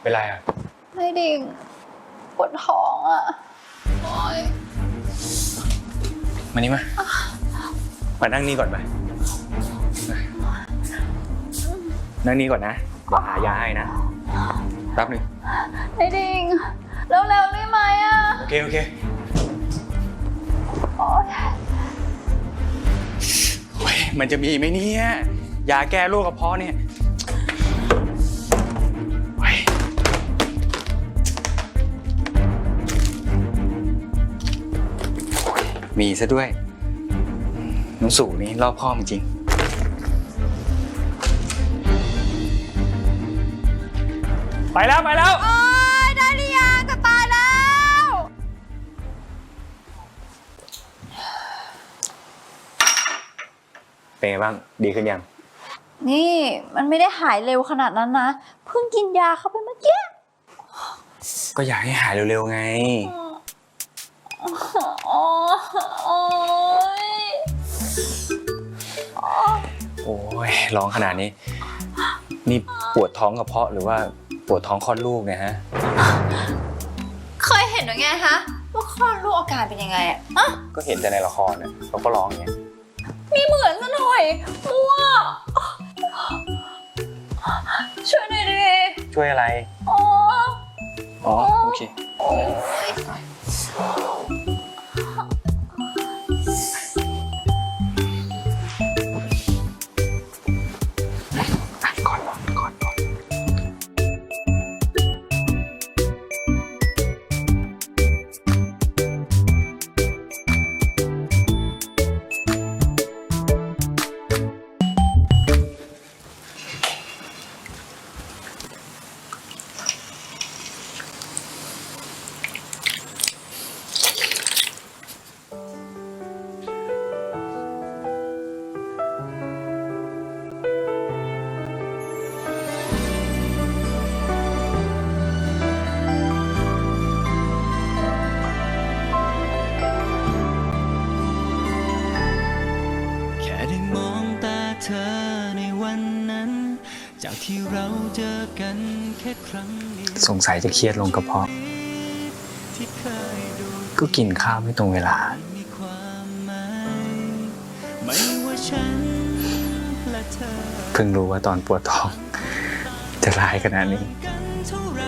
เป็นไรอะ ไม่ดิ่งปวดท้องอะโอ๊ยมานี่มา มานั่งนี่ก่อนไป นั่งนี่ก่อนนะเดี๋ยวหายาให้นะ แป๊บหนึง ไม่ดิ่งเร็วๆได้ไหมอะโอเค โอเค โอ๊ยโอ้ยมันจะมีไหมเนี่ย ยาแก้โรคกระเพาะเนี่ย มีซะด้วยน้องสู่นี่รอบคอบจริง ไปแล้วไปแล้ว โอ๊ยได้หรือยังจะตายแล้ว เป็นไงบ้าง ดีขึ้นยัง นี่มันไม่ได้หายเร็วขนาดนั้นนะ เพิ่งกินยาเข้าไปเมื่อกี้ ก็อยากให้หายเร็วๆไง โอ๊ยโอ้ยร้องขนาดนี้ นี่ปวดท้องกระเพาะหรือว่าปวดท้องคลอดลูกเนี่ยฮะ เคยเห็นหรือไงคะว่าคลอดลูกอาการเป็นยังไงอะอะก็เห็นแต่ในละครเนี่ยเขาก็ร้องอย่างเงี้ยมีเหมือนซะหน่อยมั่วช่วยหน่อยดิช่วยอะไร อ๋อ อ๋อ โอเคอะ จากที่เราเจอกันแค่ครั้งเดียวสงสัยจะเครียดลงกระเพาะ ที่เคยดูก็กินข้าวไม่ตรงเวลา มีความหมายไม่ว่าฉันและเธอเพิ่งรู้ว่าตอนปวดท้อง จะร้ายขนาดนี้ กันเท่าไหร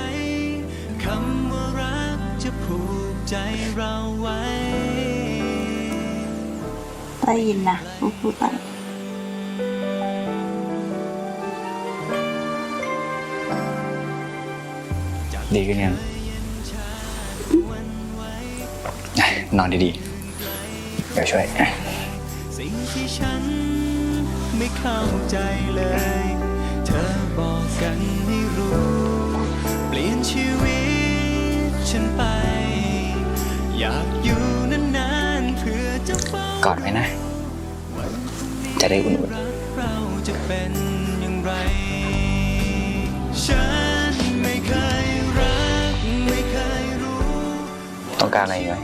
คำว่ารักจะผูกใจเราไว้ ได้ยินนะพูดพูดกัน ดีขึ้นยังอะนอนดีๆ เดี๋ยวช่วยอะสิ่งที่ฉันไม่เข้าใจเลย เธอบอกกันให้รู้ เปลี่ยนชีวิตฉันไป อยากอยู่นานๆเพื่อจะเฝ้ากอดไว้นะ จะได้อุ่นรักเราจะเป็น ต้องการอะไรอีกไหม